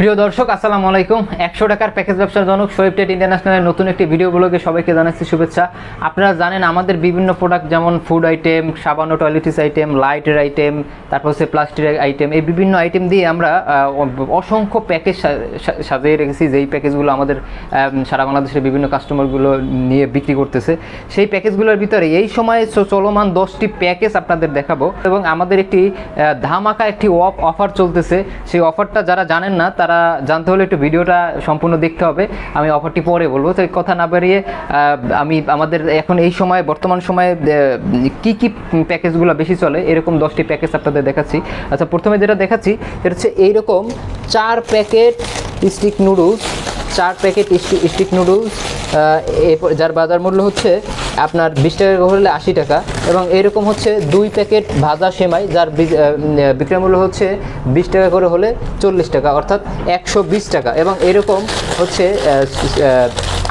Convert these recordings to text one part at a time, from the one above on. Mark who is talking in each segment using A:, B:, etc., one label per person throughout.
A: প্রিয় দর্শক, আসসালামু আলাইকুম। একশো টাকার প্যাকেজ ব্যবসার জনক শোয়েব টেট ইন্টারন্যাশনালের নতুন একটি ভিডিও ব্লগে সবাইকে জানাচ্ছি শুভেচ্ছা। আপনারা জানেন আমাদের বিভিন্ন প্রোডাক্ট যেমন ফুড আইটেম সাবান ও টয়লেটিস আইটেম লাইটের আইটেম তারপর হচ্ছে প্লাস্টিকের আইটেম এই বিভিন্ন আইটেম দিয়ে আমরা অসংখ্য প্যাকেজ সাজিয়ে রেখেছি, যেই প্যাকেজগুলো আমাদের সারা বাংলাদেশের বিভিন্ন কাস্টমারগুলো নিয়ে বিক্রি করতেছে। সেই প্যাকেজগুলোর ভিতরে এই সময়ে চলমান দশটি প্যাকেজ আপনাদের দেখাবো। এবং আমাদের একটি ধামাকা একটি অফ অফার চলতেছে। সেই অফারটা যারা জানেন না তারা জানতে হলে একটু ভিডিওটা সম্পূর্ণ দেখতে হবে। আমি অফারটি পরে বলব। তো কথা না বাড়িয়ে আমি আমাদের এখন এই সময়, বর্তমান সময়ে কি কি প্যাকেজগুলো বেশি চলে, এরকম দশটি প্যাকেজ আপনাদের দেখাচ্ছি। আচ্ছা প্রথমে যেটা দেখাচ্ছি, সেটা হচ্ছে এইরকম চার প্যাকেট স্টিক নুডলস চার প্যাকেট স্টিক নুডলস যার বাজার মূল্য হচ্ছে আপনার বিশ টাকা হলে আশি টাকা এবং এরকম হচ্ছে দুই প্যাকেট ভাজা সেমাই যার বিক্রয় মূল্য হচ্ছে বিশ টাকা করে হলে চল্লিশ টাকা অর্থাৎ একশো বিশ টাকা এবং এরকম হচ্ছে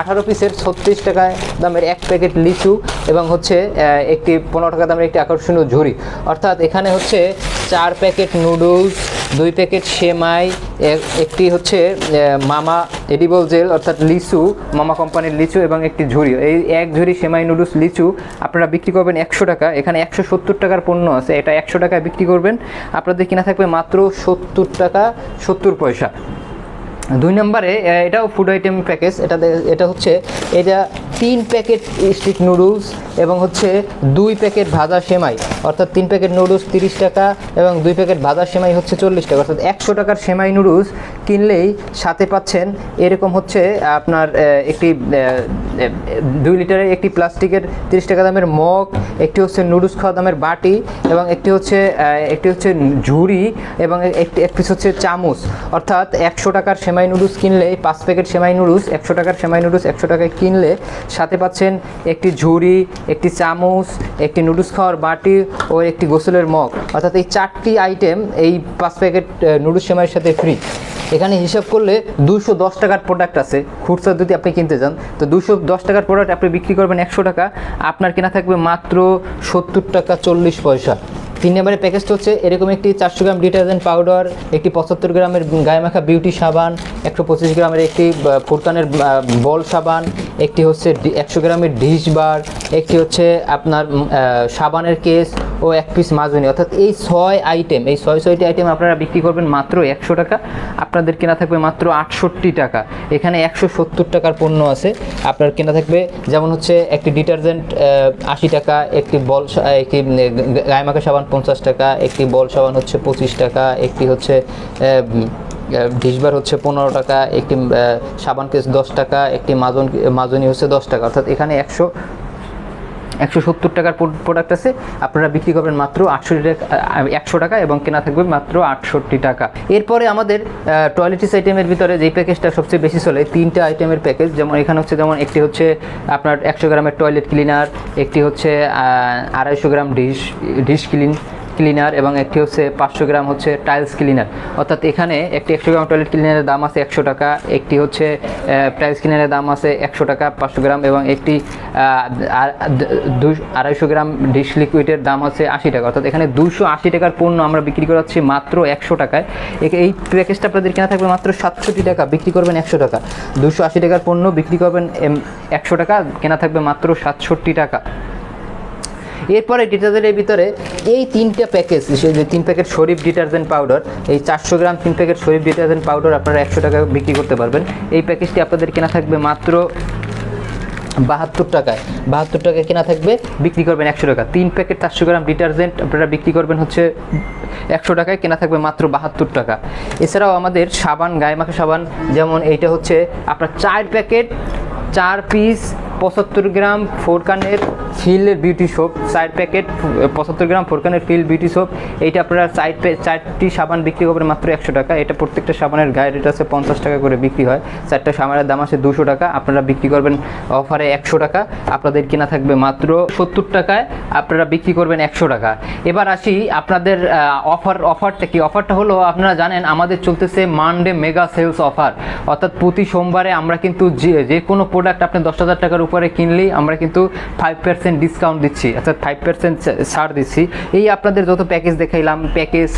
A: আঠারো পিসের ছত্রিশ টাকায় দামের এক প্যাকেট লিচু এবং হচ্ছে একটি পনেরো টাকা দামের একটি আকর্ষণীয় ঝুড়ি। অর্থাৎ এখানে হচ্ছে চার প্যাকেট নুডলস দুই প্যাকেট সেমাই একটি হচ্ছে মামা এডিবল জেল অর্থাৎ লিচু, মামা কোম্পানির লিচু এবং একটি ঝুড়ি। এই এক ঝুড়ি সেমাই নুডলস লিচু আপনারা বিক্রি করবেন একশো টাকা। এখানে একশো সত্তর টাকার পণ্য আছে। এটা একশো টাকায় বিক্রি করবেন। আপনাদের কিনা থাকবে মাত্র সত্তর টাকা সত্তর পয়সা। দুই নম্বরে এটাও ফুড আইটেম প্যাকেজ এটা এটা হচ্ছে, এটা তিন প্যাকেট স্টিক নুডলস এবং হচ্ছে দুই প্যাকেট ভাজা সেমাই। অর্থাৎ তিন প্যাকেট নুডলস তিরিশ টাকা এবং দুই প্যাকেট ভাজা সেমাই হচ্ছে চল্লিশ টাকা। অর্থাৎ একশো টাকার সেমাই নুডলস কিনলেই সাথে পাচ্ছেন এরকম হচ্ছে আপনার একটি দুই লিটারের একটি প্লাস্টিকের তিরিশ টাকা দামের মগ, একটি হচ্ছে নুডলস খাওয়া দামের বাটি এবং একটি হচ্ছে একটি হচ্ছে ঝুড়ি এবং একটি এক পিস হচ্ছে চামচ। অর্থাৎ একশো টাকার সেমাই নুডলস কিনলে এই পাঁচ প্যাকেট সেমাই নুডলস, একশো টাকার সেমাই নুডলস, একশো টাকায় কিনলে সাথে পাচ্ছেন একটি ঝুড়ি, একটি চামচ, একটি নুডলস খাওয়ার বাটি ও একটি গোসলের মগ। অর্থাৎ এই চারটি আইটেম এই পাঁচ প্যাকেট নুডলস সেমাইয়ের সাথে ফ্রি এখানে হিসাব করলে দুশো দশ টাকার প্রোডাক্ট আছে। খুচরা যদি আপনি কিনতে যান, তো দুশো দশ টাকার প্রোডাক্ট আপনি বিক্রি করবেন একশো টাকা। আপনার কেনা থাকবে মাত্র সত্তর টাকা চল্লিশ পয়সা। তিন নম্বরের প্যাকেজটা হচ্ছে এরকম একটি চারশো গ্রাম ডিটারজেন্ট পাউডার একটি পঁচাত্তর গ্রামের গায়ে মাখা বিউটি সাবান, একশো পঁচিশ গ্রামের একটি ফুরকানের বল সাবান, একটি হচ্ছে একশো গ্রামের ডিশ বার একটি হচ্ছে আপনার সাবানের কেস ও এক পিস মাজুনি। অর্থাৎ এই ছয় আইটেম এই ছয় ছয়টি আইটেম আপনারা বিক্রি করবেন মাত্র একশো টাকা। আপনাদের কেনা থাকবে মাত্র আটষট্টি টাকা। এখানে একশো সত্তর টাকার পণ্য আছে। আপনার কেনা থাকবে যেমন হচ্ছে একটি ডিটারজেন্ট আশি টাকা, একটি বল একটি গায়ে মাখা সাবান পঞ্চাশ টাকা, একটি বল সাবান হচ্ছে পঁচিশ টাকা, একটি হচ্ছে ডিশবার হচ্ছে পনেরো টাকা, একটি সাবান কেস দশ টাকা, একটি মাজন, মাজনি হচ্ছে দশ টাকা। অর্থাৎ এখানে একশো একশো সত্তর টাকার প্রোডাক্ট আছে। আপনারা বিক্রি করবেন মাত্র আটষট্টি টাকা একশো টাকা এবং কেনা থাকবে মাত্র আটষট্টি টাকা। এরপরে আমাদের টয়লেটিস আইটেমের ভিতরে যেই প্যাকেজটা সবচেয়ে বেশি চলে, তিনটা আইটেমের প্যাকেজ যেমন এখানে হচ্ছে, যেমন একটি হচ্ছে আপনার একশো গ্রামের টয়লেট ক্লিনার একটি হচ্ছে আড়াইশো gram dish dish clean cleaner এবং একটি হচ্ছে পাঁচশো গ্রাম হচ্ছে টাইলস ক্লিনার অর্থাৎ এখানে একটি একশো গ্রাম টয়লেট ক্লিনারের দাম আছে একশো টাকা, একটি হচ্ছে টাইলস ক্লিনারের দাম আছে একশো টাকা, পাঁচশো গ্রাম এবং একটি আড়াইশো গ্রাম ডিশ লিকুইডের দাম আছে আশি টাকা। অর্থাৎ এখানে দুশো আশি টাকার পণ্য আমরা বিক্রি করাচ্ছি মাত্র একশো টাকায়। এই প্যাকেজটা আপনাদের কেনা থাকবে মাত্র সাতষট্টি টাকা, বিক্রি করবেন একশো টাকা। দুশো আশি টাকার পণ্য বিক্রি করবেন একশো টাকা, কেনা থাকবে মাত্র সাতষট্টি টাকা। এরপরে ডিটারজেন্টের ভিতরে এই তিনটে প্যাকেজ যে তিন প্যাকেট শরীফ ডিটারজেন্ট পাউডার, এই চারশো গ্রাম তিন প্যাকেট শরীফ ডিটারজেন্ট পাউডার আপনারা একশো টাকা বিক্রি করতে পারবেন। এই প্যাকেজটি আপনাদের কেনা থাকবে মাত্র বাহাত্তর টাকায়। বাহাত্তর টাকায় কেনা থাকবে, বিক্রি করবেন একশো টাকা। তিন প্যাকেট চারশো গ্রাম ডিটারজেন্ট আপনারা বিক্রি করবেন হচ্ছে একশো টাকায় কেনা থাকবে মাত্র বাহাত্তর টাকা। এছাড়াও আমাদের সাবান, গায়ে মাখা সাবান, যেমন এইটা হচ্ছে আপনার চার প্যাকেট, চার পিস পঁচাত্তর গ্রাম ফোরকানের ফিলের বিউটি সোপ, চার প্যাকেট পঁচাত্তর গ্রাম ফোরকানের ফিল বিউটি সোপ। এইটা আপনারা চার চারটি সাবান বিক্রি করবেন মাত্র একশো টাকা। এটা প্রত্যেকটা সাবানের গায়ে রেট আছে পঞ্চাশ টাকা করে বিক্রি হয়। চারটা সাবানের দাম আছে দুশো টাকা। আপনারা বিক্রি করবেন অফারে একশো টাকা। আপনাদের কেনা থাকবে মাত্র সত্তর টাকায়। আপনারা বিক্রি করবেন একশো টাকা। এবার আসি আপনাদের অফার, অফারটা কি? অফারটা হলো, আপনারা জানেন, আমাদের চলতেছে মানডে মেগা সেলস অফার অর্থাৎ প্রতি সোমবারে আমরা কিন্তু যে যে কোনো প্রোডাক্ট আপনি দশ হাজার টাকার উপরে কিনলেই আমরা কিন্তু ফাইভ পার্সেন্ট ডিসকাউন্ট দিচ্ছি। অর্থাৎ ফাইভ পার্সেন্ট ছাড় দিচ্ছি। এই আপনাদের যত প্যাকেজ দেখাইলাম প্যাকেজ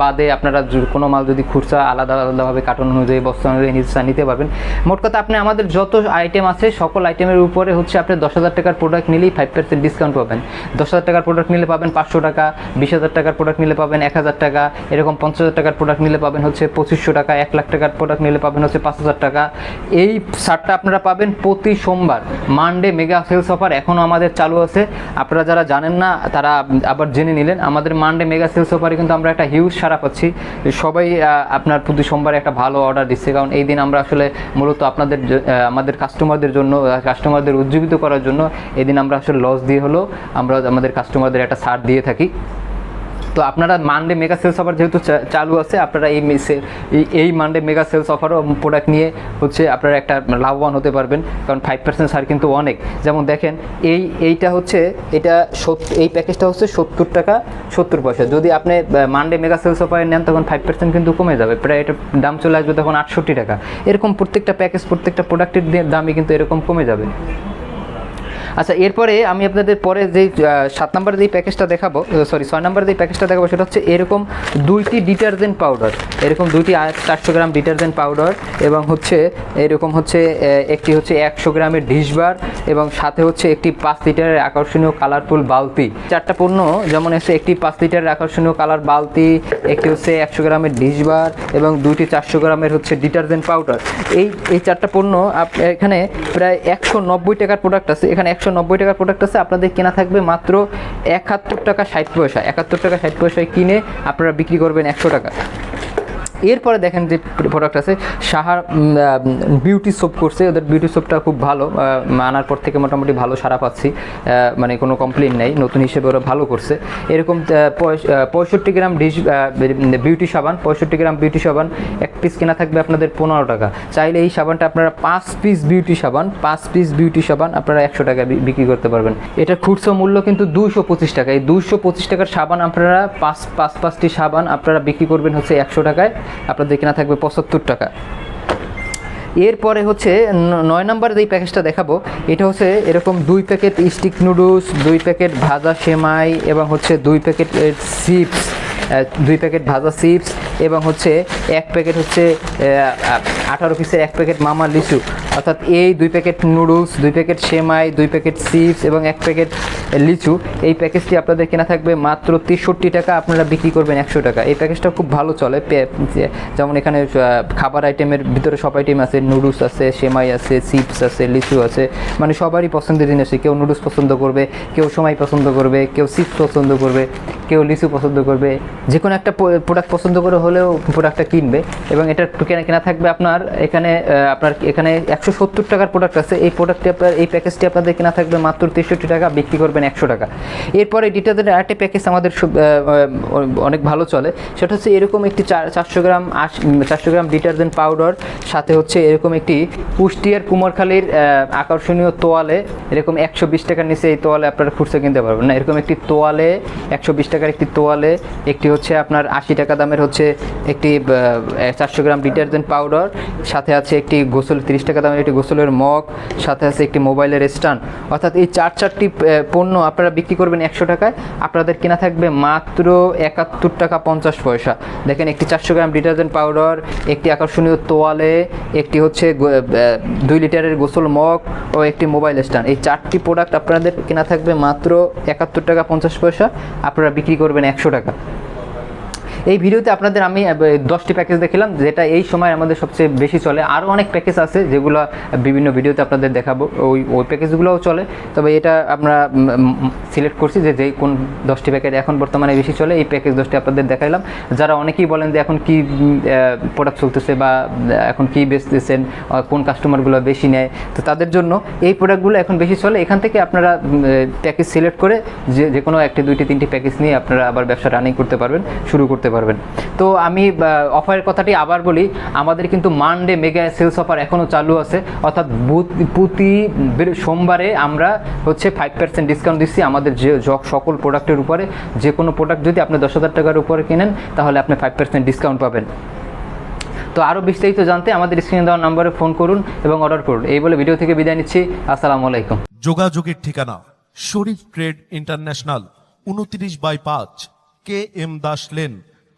A: বাদে আপনারা কোনো মাল যদি খুচরা আলাদা, আলাদাভাবে কার্টন অনুযায়ী বস্তা অনুযায়ী নিতে পারবেন। মোট কথা আপনি আমাদের যত আইটেম আছে, সকল আইটেমের উপরে হচ্ছে আপনি দশ হাজার টাকার প্রোডাক্ট নিলেই ফাইভ পার্সেন্ট ডিসকাউন্ট পাবেন। দশ হাজার টাকার প্রোডাক্ট নিলে পাবেন পাঁচশো টাকা, বিশ হাজার টাকার প্রোডাক্ট নিলে পাবেন এক হাজার টাকা, এরকম পঞ্চাশ হাজার টাকার প্রোডাক্ট নিলে পাবেন হচ্ছে পঁচিশশো টাকা, এক লাখ টাকার প্রোডাক্ট নিলে পাবেন হচ্ছে পাঁচ হাজার টাকা। এই ছাড়টা আপনারা পাবেন প্রতি সোমবার। মানডে মেগা সেলস অফার এখনও আমাদের চালু আছে। আপনারা যারা জানেন না, তারা আবার জেনে নিলেন। আমাদের মানডে মেগা সেলস অফারে কিন্তু আমরা একটা হিউজ সারা পাচ্ছি। সবাই আপনার প্রতি সোমবারে একটা ভালো অর্ডার দিচ্ছে। কারণ এই দিন আমরা আসলে মূলত আপনাদের আমাদের কাস্টমারদের জন্য কাস্টমারদের উজ্জীবিত করার জন্য এদিন আমরা আসলে লস দিয়ে হলেও আমরা আমাদের কাস্টমারদের একটা ছাড় দিয়ে থাকি। তো আপনারা মানডে মেগা সেলস অফার যেহেতু চালু আছে, আপনারা এই এই- মানডে মেগা সেলস অফারও প্রোডাক্ট নিয়ে হচ্ছে আপনারা একটা লাভবান হতে পারবেন, কারণ ফাইভ পার্সেন্ট ছাড় কিন্তু অনেক। যেমন দেখেন, এই, এইটা হচ্ছে, এটা এই প্যাকেজটা হচ্ছে সত্তর টাকা, সত্তর পয়সা। যদি আপনি মানডে মেগা সেলস অফারে নেন, তখন ফাইভ পার্সেন্ট কিন্তু কমে যাবে, প্রায় এটা দাম চলে আসবে তখন আটষট্টি টাকা। এরকম প্রত্যেকটা প্যাকেজ প্রত্যেকটা প্রোডাক্টের দামই কিন্তু এরকম কমে যাবে। আচ্ছা এরপরে আমি আপনাদের পরে যেই সাত নম্বরের যেই প্যাকেজটা দেখাবো সরি ছয় নম্বরের যেই প্যাকেজটা দেখাবো, সেটা হচ্ছে এরকম দুইটি ডিটারজেন্ট পাউডার। এরকম দুইটি চারশো গ্রাম ডিটারজেন্ট পাউডার এবং হচ্ছে, এরকম হচ্ছে একটি হচ্ছে একশো গ্রামের ডিশবার এবং সাথে হচ্ছে একটি পাঁচ লিটারের আকর্ষণীয় কালারফুল বালতি। চারটা পণ্য, যেমন এসে একটি পাঁচ লিটারের আকর্ষণীয় কালার বালতি, একটি হচ্ছে একশো গ্রামের ডিশবার এবং দুইটি চারশো গ্রামের হচ্ছে ডিটারজেন্ট পাউডার। এই এই চারটা পণ্য এখানে প্রায় একশো নব্বই টাকার প্রোডাক্ট আছে, এখানে একশো নব্বই টাকার প্রোডাক্ট আছে, আপনাদের কেনা থাকবে মাত্র একাত্তর টাকা ষাট পয়সা। একাত্তর টাকা ষাট পয়সায় কিনে আপনারা বিক্রি করবেন একশো টাকা। এরপরে দেখেন যে প্রোডাক্ট আছে, সাহার বিউটি সোপ করছে, ওদের বিউটি সোপটা খুব ভালো আনার পর থেকে মোটামুটি ভালো সারা পাচ্ছি মানে কোনো কমপ্লেন নেই, নতুন হিসেবে ওরা ভালো করছে। এরকম পঁয়ষট্টি গ্রাম ডিশ বিউটি সাবান, পঁয়ষট্টি গ্রাম বিউটি সাবান, এক পিস কেনা থাকবে আপনাদের পনেরো টাকা। চাইলে এই সাবানটা আপনারা পাঁচ পিস বিউটি সাবান, পাঁচ পিস বিউটি সাবান আপনারা একশো টাকা বিক্রি করতে পারবেন। এটার খুচরো মূল্য কিন্তু দুশো পঁচিশ টাকা। এই দুশো পঁচিশ টাকার সাবান আপনারা পাঁচ পাঁচ, পাঁচটি সাবান আপনারা বিক্রি করবেন হচ্ছে একশো টাকায়। আপনাদের কেনা থাকবে পঁচাত্তর টাকা। এরপরে হচ্ছে নয় নম্বর যেই প্যাকেজটা দেখাবো, এটা হচ্ছে এরকম দুই প্যাকেট স্টিক নুডলস, দুই প্যাকেট ভাজা সেমাই এবং হচ্ছে দুই প্যাকেট চিপস। দুই প্যাকেট ভাজা চিপস এবং হচ্ছে এক প্যাকেট হচ্ছে আঠারো পিসের এক প্যাকেট মামা লিচু। অর্থাৎ এই দুই প্যাকেট নুডলস দুই প্যাকেট সেমাই, দুই প্যাকেট চিপস এবং এক প্যাকেট লিচু, এই প্যাকেজটি আপনাদের কেনা থাকবে মাত্র তেষট্টি টাকা। আপনারা বিক্রি করবেন একশো টাকা। এই প্যাকেজটা খুব ভালো চলে। যেমন এখানে খাবার আইটেমের ভিতরে সব আইটেম আছে। নুডলস আছে, সেমাই আছে, চিপস আছে, লিচু আছে। মানে সবারই পছন্দের জিনিস আছে। কেউ নুডলস পছন্দ করবে, কেউ সময় পছন্দ করবে, কেউ চিপস পছন্দ করবে, কেউ লিচু পছন্দ করবে। যে কোনো একটা প্রোডাক্ট পছন্দ করে হলেও প্রোডাক্টটা কিনবে এবং এটা কেনা কেনা থাকবে আপনার এখানে আপনার এখানে একশো সত্তর টাকার প্রোডাক্ট আছে। এই প্রোডাক্টটি আপনার, এই প্যাকেজটি আপনাদের কেনা থাকবে মাত্র তেষট্টি টাকা, বিক্রি করবেন একশো টাকা। এরপরে ডিটারজেন্টের আরেকটি প্যাকেজ আমাদের অনেক ভালো চলে। সেটা হচ্ছে এরকম একটি চার চারশো গ্রাম আশ চারশো গ্রাম ডিটারজেন্ট পাউডার, সাথে হচ্ছে এরকম একটি কুষ্টিয়ার কুমারখালীর আকর্ষণীয় তোয়ালে এরকম একশো বিশ টাকার নিচে এই তোয়ালে আপনারা খুচরো কিনতে পারবেন। না, এরকম একটি তোয়ালে, একশো বিশ টাকার একটি তোয়ালে একটি হচ্ছে আপনার আশি টাকা দামের হচ্ছে একটি চারশো গ্রাম ডিটারজেন্ট পাউডার, সাথে আছে একটি গোসল, তিরিশ টাকা দামের একটি গোসলের মগ, সাথে আছে একটি মোবাইলের স্ট্যান্ড। অর্থাৎ এই চার চারটি পণ্য আপনারা বিক্রি করবেন একশো টাকায়। আপনাদের কেনা থাকবে মাত্র একাত্তর টাকা পঞ্চাশ পয়সা। দেখেন, একটি চারশো গ্রাম ডিটারজেন্ট পাউডার, একটি আকর্ষণীয় তোয়ালে, একটি হচ্ছে দুই লিটারের গোসল মগ ও একটি মোবাইল স্ট্যান্ড। এই চারটি প্রোডাক্ট আপনাদের কেনা থাকবে মাত্র একাত্তর টাকা পঞ্চাশ পয়সা। আপনারা বিক্রি করবেন একশো টাকা। এই ভিডিওতে আপনাদের আমি দশটি প্যাকেজ দেখিলাম, যেটা এই সময় আমাদের সবচেয়ে বেশি চলে। আরও অনেক প্যাকেজ আছে, যেগুলো বিভিন্ন ভিডিওতে আপনাদের দেখাবো। ওই ওই প্যাকেজগুলোও চলে। তবে এটা আমরা সিলেক্ট করছি যে যেই কোন দশটি প্যাকেজ এখন বর্তমানে বেশি চলে, এই প্যাকেজ দশটি আপনাদের দেখাইলাম। যারা অনেকেই বলেন যে এখন কি প্রোডাক্ট চলতেছে বা এখন কি বেচতেছেন কোন কাস্টমারগুলো বেশি নেয়, তো তাদের জন্য এই প্রোডাক্টগুলো এখন বেশি চলে। এখান থেকে আপনারা প্যাকেজ সিলেক্ট করে যে যে কোনো একটি, দুইটি, তিনটি প্যাকেজ নিয়ে আপনারা আবার ব্যবসা রানিং করতে পারবেন, শুরু করতে পারবেন। তো আমি অফারের কথাটি আবার বলি, আমাদের কিন্তু মানডে মেগা সেলস অফার এখনও চালু আছে। অর্থাৎ প্রতি সোমবারে আমরা হচ্ছে ফাইভ পার্সেন্ট ডিসকাউন্ট দিচ্ছি আমাদের যে সকল প্রোডাক্টের উপরে। যে কোনো প্রোডাক্ট যদি আপনি দশ হাজার টাকার উপরে কেনেন, তাহলে আপনি ফাইভ পার্সেন্ট ডিসকাউন্ট পাবেন। তো আরও বিস্তারিত জানতে আমাদের স্ক্রিনে দেওয়া নম্বরে ফোন করুন এবং অর্ডার করুন। এই বলে ভিডিও থেকে বিদায় নিচ্ছি। আসসালামু আলাইকুম।
B: যোগাযোগের ঠিকানা, শরীফ ট্রেড ইন্টারন্যাশনাল উনত্রিশ বাই পাঁচ, K M Das lane